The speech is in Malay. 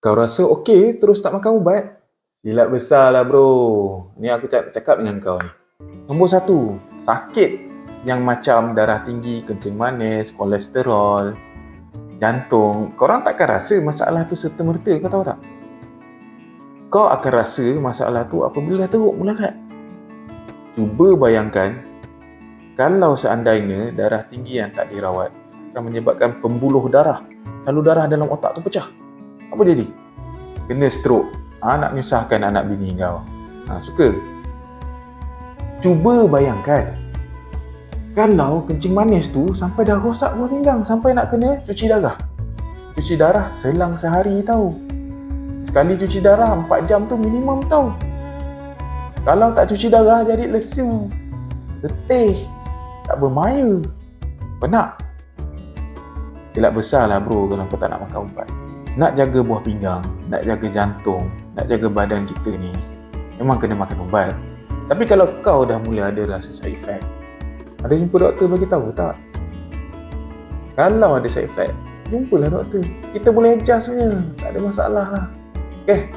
Kau rasa okey terus tak makan ubat? Silap besar lah bro. Ni aku cakap, cakap dengan kau ni. Nombor satu, sakit yang macam darah tinggi, kencing manis, kolesterol, jantung. Korang takkan rasa masalah tu serta-merta kau tahu tak? Kau akan rasa masalah tu apabila teruk mula kan? Cuba bayangkan kalau seandainya darah tinggi yang tak dirawat akan menyebabkan pembuluh darah. Salur darah dalam otak tu pecah. Apa jadi? Kena stroke. Ha, nak menyusahkan anak bini kau. Ha, suka? Cuba bayangkan. Kalau kencing manis tu sampai dah rosak buah pinggang. Sampai nak kena cuci darah. Cuci darah selang sehari tau. Sekali cuci darah 4 jam tu minimum tau. Kalau tak cuci darah jadi lesu. Letih. Tak bermaya. Penat. Silap besar lah bro kalau kau tak nak makan ubat. Nak jaga buah pinggang, nak jaga jantung, nak jaga badan kita ni, memang kena makan ubat. Tapi kalau kau dah mula ada rasa side effect, ada jumpa doktor bagi tahu tak? Kalau ada side effect, jumpalah doktor. Kita boleh adjust punya. Tak ada masalah lah. Okay,